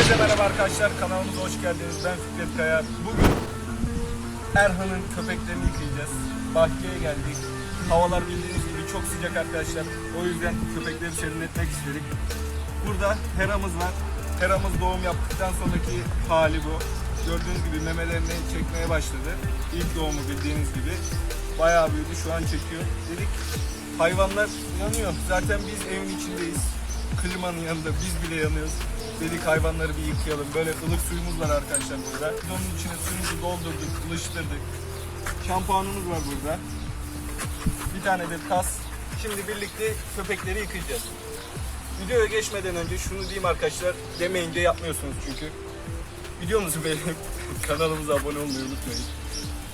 Herkese merhaba arkadaşlar. Kanalımıza hoş geldiniz. Ben Fikret Kaya. Bugün Erhan'ın köpeklerini yıkayacağız. Bahçeye geldik. Havalar bildiğiniz gibi çok sıcak arkadaşlar. O yüzden köpekleri serinletmek istedik. Burada Hera'mız var. Hera'mız doğum yaptıktan sonraki hali bu. Gördüğünüz gibi memelerini çekmeye başladı. İlk doğumu bildiğiniz gibi. Bayağı büyüdü. Şu an çekiyor. Dedik hayvanlar yanıyor. Zaten biz evin içindeyiz. Klimanın yanında biz bile yanıyoruz. Dedik hayvanları bir yıkayalım. Böyle ılık suyumuz var arkadaşlar burada. Onun içine suyumuzu doldurduk, ılıştırdık. Şampuanımız var burada. Bir tane de tas. Şimdi birlikte köpekleri yıkayacağız. Videoya geçmeden önce şunu diyeyim arkadaşlar. Demeyince yapmıyorsunuz çünkü. Musunuz benim kanalımıza abone olmayı unutmayın.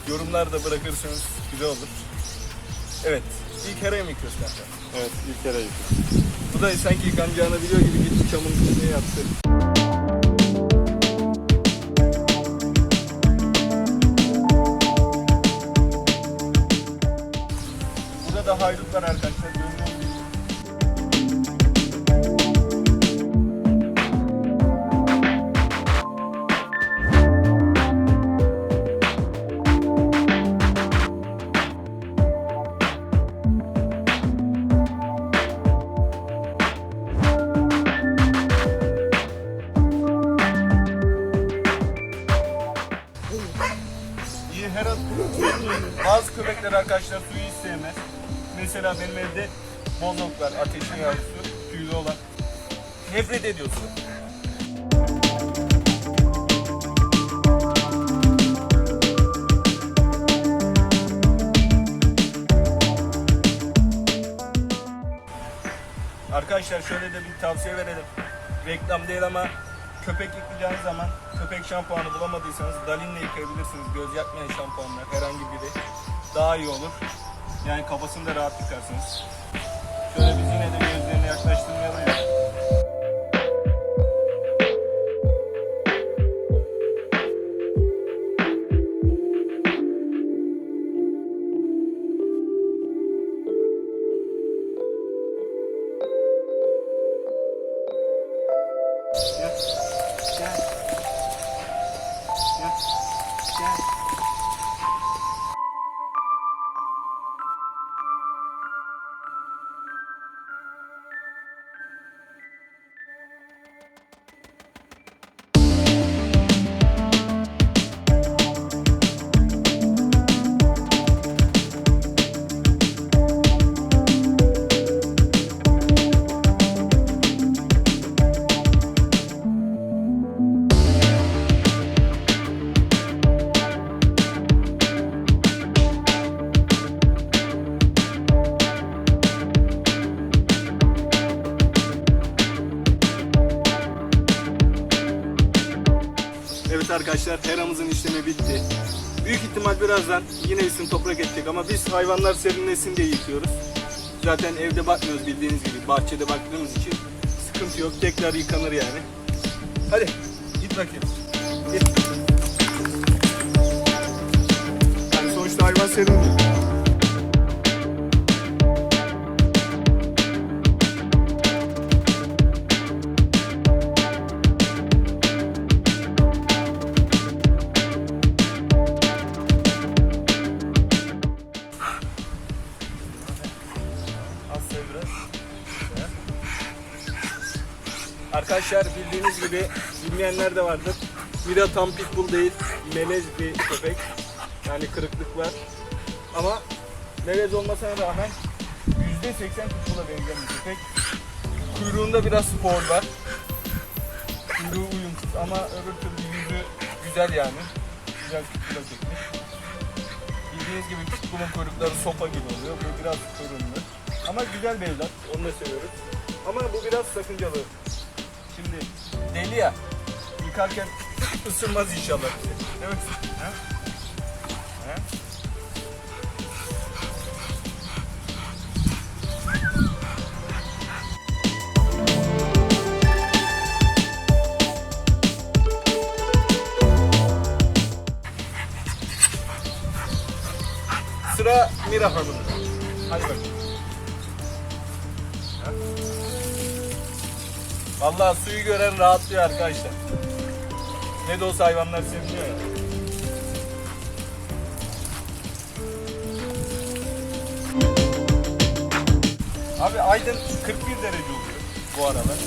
Yorumlar da bırakırsanız güzel olur. Evet. İlk heraya mı yıkıyoruz kanka? Evet ilk kere yıkıyoruz. Bu da sanki yıkanacağını biliyor gibi gitti çamurun içine yattı. Burada da haydut var arkadaşlar. Bazı köpekler arkadaşlar suyu hiç sevmez. Mesela benim evde bozok var, ateşin yavrusu, tüylü olan. Nefret ediyorsun. Arkadaşlar şöyle de bir tavsiye verelim. Reklam değil ama köpek yıkayacağınız zaman köpek şampuanı bulamadıysanız Dalin'le yıkayabilirsiniz. Göz yakmayan şampuanlar herhangi biri daha iyi olur. Yani kafasını da rahat yıkarsınız. Şöyle biz yine de Gel. Evet arkadaşlar heramızın işlemi bitti. Büyük ihtimal birazdan yine isim toprak edecek ama biz hayvanlar serinlesin diye yıkıyoruz. Zaten evde bakmıyoruz bildiğiniz gibi bahçede baktığımız için sıkıntı yok tekrar yıkanır yani. Hadi git bakayım. Git. Yani sonuçta hayvan serin Arkadaşlar bildiğiniz gibi bilmeyenler de vardır. Mira tam pitbull değil, melez bir köpek. Yani kırıklık var. Ama melez olmasına rağmen %80 pitbull'a benzeyen bir köpek. Kuyruğunda biraz spor var. Kuyruğu uyumsuz ama öbür türlü yüzü güzel yani. Güzel pitbull'a çekmiş. Bildiğiniz gibi pitbull'un kuyrukları sopa gibi oluyor. Bu biraz sorunlu. Ama güzel bir evlat. Onu da seviyoruz. Ama bu biraz sakıncalı. Şimdi deli ya. Yıkarken ısırmaz inşallah bizi. Evet. Ha? Ha? Sıra Mira Hanım'da. Hadi bakalım. Vallahi suyu gören rahatlıyor arkadaşlar. Ne de olsa hayvanlar seviniyor. Abi Aydın 41 derece oluyor bu aralar.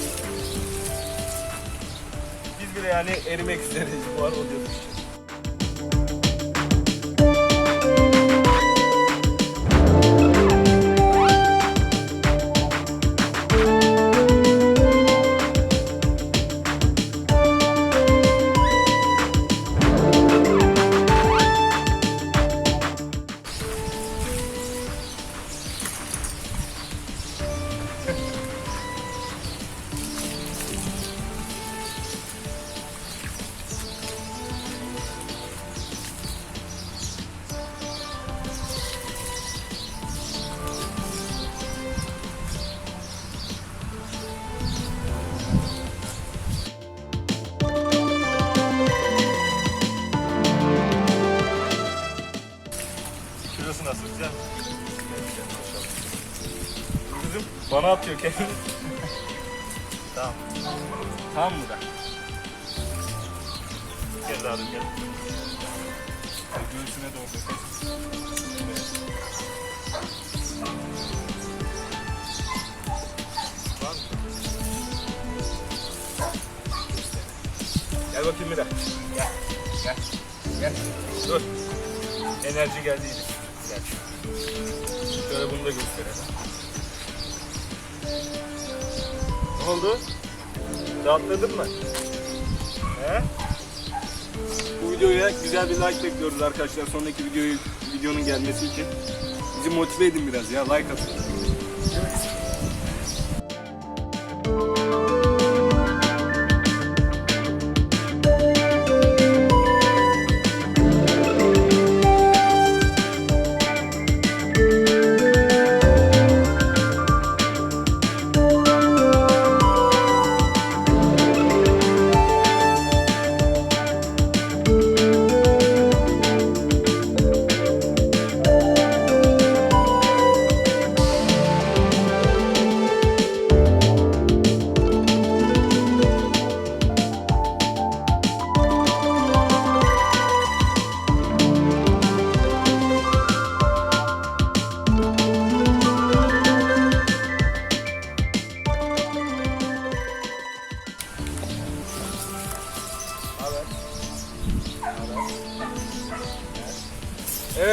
Biz bile yani erimek üzereyiz bu arada oluyor. Bana atıyor kendini. Tamam. tamam mı da? Gel daha gel. Göğsüne doğru. Var mı? Gel bakayım bir daha. Gel. Gel. Gel. Dur. Enerji geldi yine. Gel. Şöyle bunu da gösterelim. Ne oldu? Rahatladın mı? He? Bu videoya güzel bir like bekliyoruz arkadaşlar. Sonraki videoyu videonun gelmesi için. Bizi motive edin biraz ya. Like atın.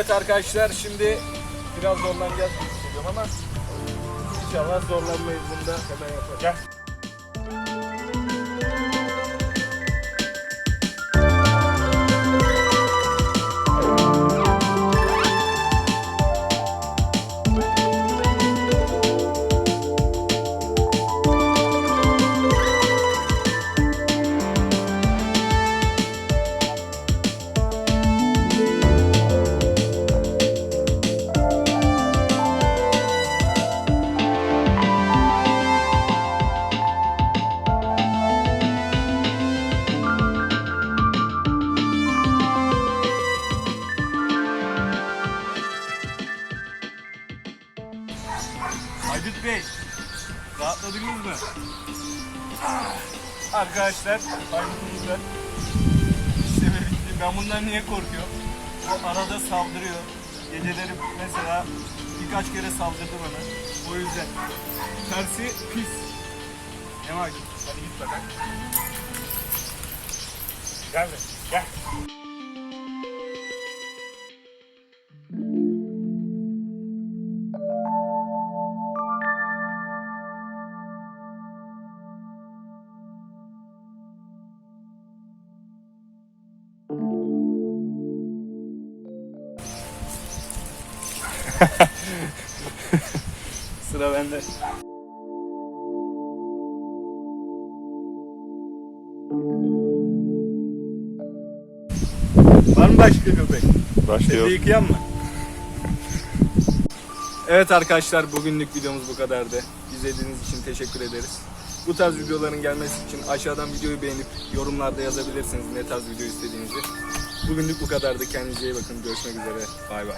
Evet arkadaşlar şimdi biraz zorlanacağız gibi hissediyorum ama inşallah zorlanmayız bunda hemen yapacağız. Gel. Aydut Bey, rahatladınız mı? Ah, Arkadaşlar, Aydut'umuzda işleme bitti. Ben bundan niye korkuyorum? O arada saldırıyor. Geceleri mesela birkaç kere saldırdı bana. O yüzden. Tersi pis. Ne var? Hadi git bakalım. Gel de. Gel. Sıra bende. Var mı başka köpek? Başlıyor. Seni yıkayan mı? Evet arkadaşlar bugünlük videomuz bu kadardı. İzlediğiniz için teşekkür ederiz. Bu tarz videoların gelmesi için aşağıdan videoyu beğenip yorumlarda yazabilirsiniz ne tarz video istediğinizi. Bugünlük bu kadardı. Kendinize iyi bakın. Görüşmek üzere. Bay bay.